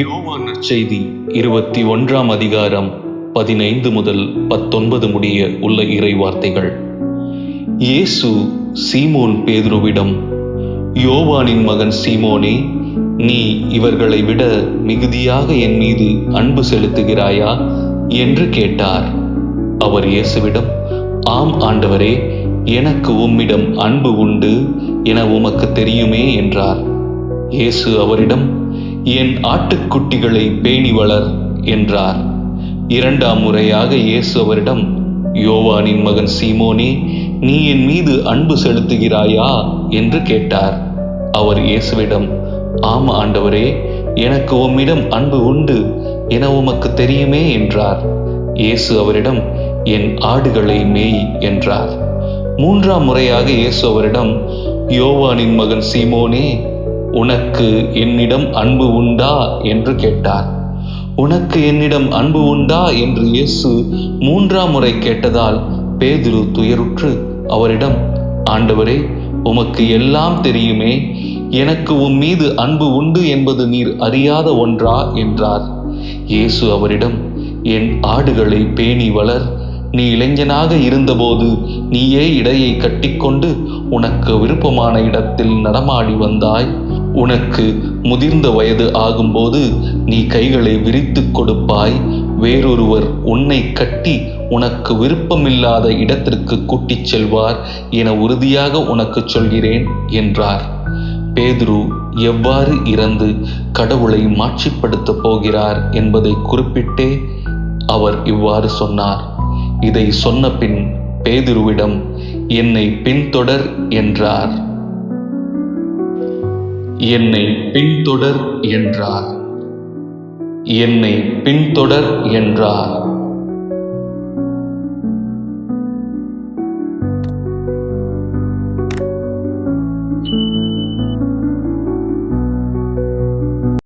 யோவான் நற்செய்தி இருபத்தி ஒன்றாம் அதிகாரம் பதினைந்து முதல் பத்தொன்பது முடிய உள்ள இறை வார்த்தைகள் இயேசு சீமோன் பேதுருவிடம் யோவானின் மகன் சீமோனே நீ இவர்களை விட மிகுதியாக என் மீது அன்பு செலுத்துகிறாயா? என்று கேட்டார். அவர் இயேசுவிடம் ஆம் ஆண்டவரே எனக்கு உம்மிடம் அன்பு உண்டு என உமக்கு தெரியுமே என்றார். இயேசு அவரிடம் என் ஆட்டுக்குட்டிகளை பேணி வளர் என்றார். இரண்டாம் முறையாக இயேசு அவரிடம் யோவானின் மகன் சீமோனே நீ என் மீது அன்பு செலுத்துகிறாயா? என்று கேட்டார். அவர் இயேசுவிடம் ஆம ஆண்டவரே எனக்கு உம்மிடம் அன்பு உண்டு என உமக்கு தெரியுமே என்றார். இயேசு அவரிடம் என் ஆடுகளை மேய் என்றார். மூன்றாம் முறையாக இயேசு அவரிடம் யோவானின் மகன் சீமோனே உனக்கு என்னிடம் அன்பு உண்டா என்று கேட்டார். உனக்கு என்னிடம் அன்பு உண்டா என்று இயேசு மூன்றாம் முறை கேட்டதால் பேதுரு துயருற்று அவரிடம் ஆண்டவரே உமக்கு எல்லாம் தெரியுமே எனக்கு உம் மீது அன்பு உண்டு என்பது நீர் அறியாத ஒன்றா? என்றார். இயேசு அவரிடம் என் ஆடுகளை பேணி வளர். நீ இளைஞனாக இருந்தபோது நீயே இடையை கட்டிக்கொண்டு உனக்கு விருப்பமான இடத்தில் நடமாடி வந்தாய். உனக்கு முதிர்ந்த வயது ஆகும்போது நீ கைகளை விரித்து கொடுப்பாய். வேறொருவர் உன்னை கட்டி உனக்கு விருப்பமில்லாத இடத்திற்கு கூட்டிச் செல்வார் என உறுதியாக உனக்கு சொல்கிறேன் என்றார். பேதுரு எவ்வாறு இறந்து கடவுளை மாட்சிப்படுத்தப் போகிறார் என்பதை குறிப்பிட்டே அவர் இவ்வாறு சொன்னார். இதை சொன்ன பின் பேதுருவிடம் என்னை பின்தொடர் என்றார். என்னை பின்தொடர் என்றார். என்னை பின்தொடர் என்றார்.